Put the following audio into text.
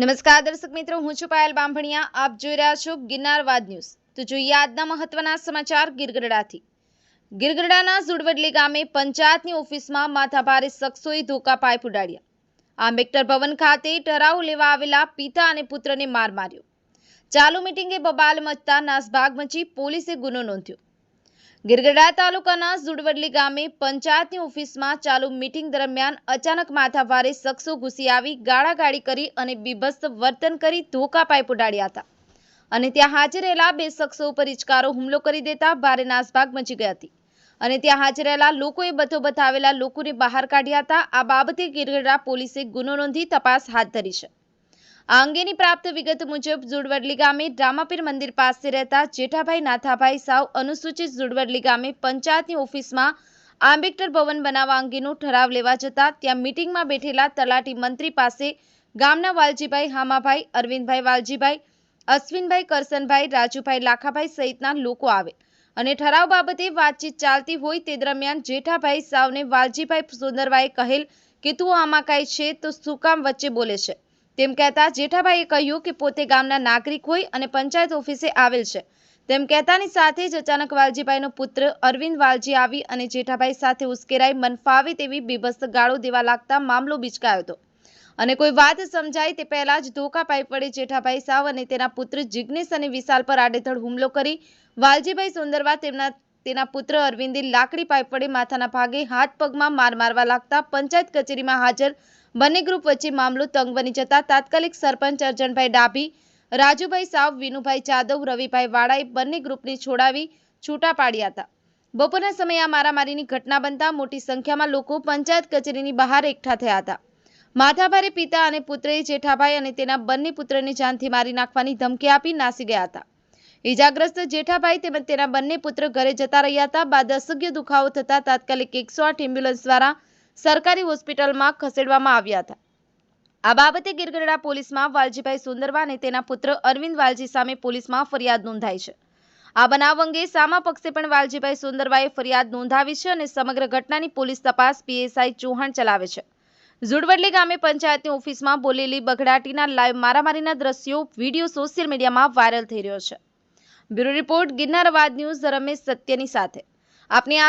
નમસ્કાર દર્શક મિત્રો, હું છું પાયલ બાંભણિયા. આપ જોઈ રહ્યા છો ગિરનાર વાદ ન્યૂઝ. તો જોઈએ આજના મહત્વના સમાચાર ગિરગરડાથી. ગિરગરડાના ઝુડવડલી ગામે પંચાયતની ઓફિસમાં માથાભારે શખ્સોએ ધોકા પાઇપ ઉડાડ્યા. આંબેડકર ભવન ખાતે ઠરાવ લેવા આવેલા પિતા અને પુત્રને માર માર્યો. ચાલુ મિટિંગે બબાલ મચતા નાસભાગ મચી પોલીસે ગુનો નોંધ્યો. ગિરગડા તાલુકાના ઝુડવડલી ગામે પંચાયતની ઓફિસમાં ચાલુ મીટિંગ દરમિયાન અચાનક માથાભારે શખ્સો ઘૂસી આવી, ગાળાગાળી કરી અને બીભત્સ વર્તન કરી ધોકા પાઇપ ઉડાડ્યા હતા. અને ત્યાં હાજર રહેલા બે શખ્સો ઉપર ઇચકારો હુમલો કરી દેતા ભારે નાસભાગ મચી ગઈ હતી. અને ત્યાં હાજર રહેલા લોકોએ બથો બતાવેલા લોકોને બહાર કાઢ્યા હતા. આ બાબતે ગિરગડા પોલીસે ગુનો નોંધી તપાસ હાથ ધરી છે. અંગેની પ્રાપ્ત વિગત મુજબ ઝુડવડલી ગામે રામાપીર મંદિર પાસે રહેતા જેઠાભાઈ નાથાભાઈ સાવ અનુસૂચિત ઝુડવડલી ગામે પંચાયતની ઓફિસમાં આંબેડકર ભવન બનાવવા અંગેનો ઠરાવ લેવા જતા ત્યાં મીટિંગમાં બેઠેલા તલાટી મંત્રી પાસે ગામના વાલજીભાઈ હામાભાઈ, અરવિંદભાઈ વાલજીભાઈ, અશ્વિનભાઈ કરસનભાઈ, રાજુભાઈ લાખાભાઈ સહિતના લોકો આવે અને ઠરાવ બાબતે વાતચીત ચાલતી હોય તે દરમિયાન જેઠાભાઈ સાવને વાલજીભાઈ સુંદરભાઈ કહેલ કે, તું આમાં કાંઈ છે તો શું કામ વચ્ચે બોલે છે? તેમ કહેતા જેઠાભાઈએ કહ્યું કે પોતે ગામના નાગરિક હોય અને પંચાયત ઓફિસે આવેલ છે. તેમ કહેતાની સાથે જ અચાનક વાલજીભાઈનો પુત્ર અરવિંદ વાલજી આવી અને જેઠાભાઈ સાથે ઉશ્કેરાઈ મન ફાવે તેવી બીભત્સ ગાળો દેવા લાગતા મામલો બિચકાયો હતો. અને કોઈ વાત સમજાય તે પહેલા જ ધોકા પાઇપ પડે જેઠાભાઈ સાવ અને તેના પુત્ર જિગ્નેશ અને વિશાલ પર આડેધડ હુમલો કરી વાલજીભાઈ સુંદરવા તેમના તેના પુત્ર અરવિંદે લાકડી પાઇપ વડે માથાના ભાગે હાથ પગમાં માર મારવા લાગતા પંચાયત કચેરીમાં હાજર બંને ગ્રુપ વચ્ચે મામલો તંગ બની જતા તાત્કાલિક સરપંચ અર્જનભાઈ ડાભી, રાજુભાઈ સાવ, વિનુભાઈ જાદવ, રવિભાઈ વાળાએ બંને ગ્રુપને છોડાવી છૂટા પાડ્યા હતા. બપોરના સમયે આ મારામારીની ઘટના બનતા મોટી સંખ્યામાં લોકો પંચાયત કચેરીની બહાર એકઠા થયા હતા. માથાભારે પિતા અને પુત્રએ જેઠાભાઈ અને તેના બંને પુત્રને જાનથી મારી નાખવાની ધમકી આપી નાસી ગયા હતા. ઈજાગ્રસ્ત જેઠાભાઈ તેમજ તેના બંને પુત્ર ઘરે જતા રહ્યા હતા. બાદ અસહ્ય દુખાવો થતા તાત્કાલિક એકસો આઠ એમ્બ્યુલન્સ દ્વારા સરકારી હોસ્પિટલમાં ખસેડવામાં આવ્યા હતા. આ બાબતે ગીરગઢડા પોલીસમાં વાલજીભાઈ સુંદરવા અને તેના પુત્ર અરવિંદ વાલજી સામે પોલીસમાં ફરિયાદ નોંધાઈ છે. આ બનાવ અંગે સામા પક્ષે પણ વાલજીભાઈ સુંદરવાએ ફરિયાદ નોંધાવી છે અને સમગ્ર ઘટનાની પોલીસ તપાસ પીએસઆઈ ચૌહાણ ચલાવે છે. ઝુડવડલી ગામે પંચાયતની ઓફિસમાં બોલેલી બગડાટીના લાઈવ મારામારીના દ્રશ્યો વીડિયો સોશિયલ મીડિયામાં વાયરલ થઈ રહ્યો છે. બ્યુરો રિપોર્ટ ગિરનાર વાદ ન્યૂઝ રમેશ સત્યની સાથે. આપની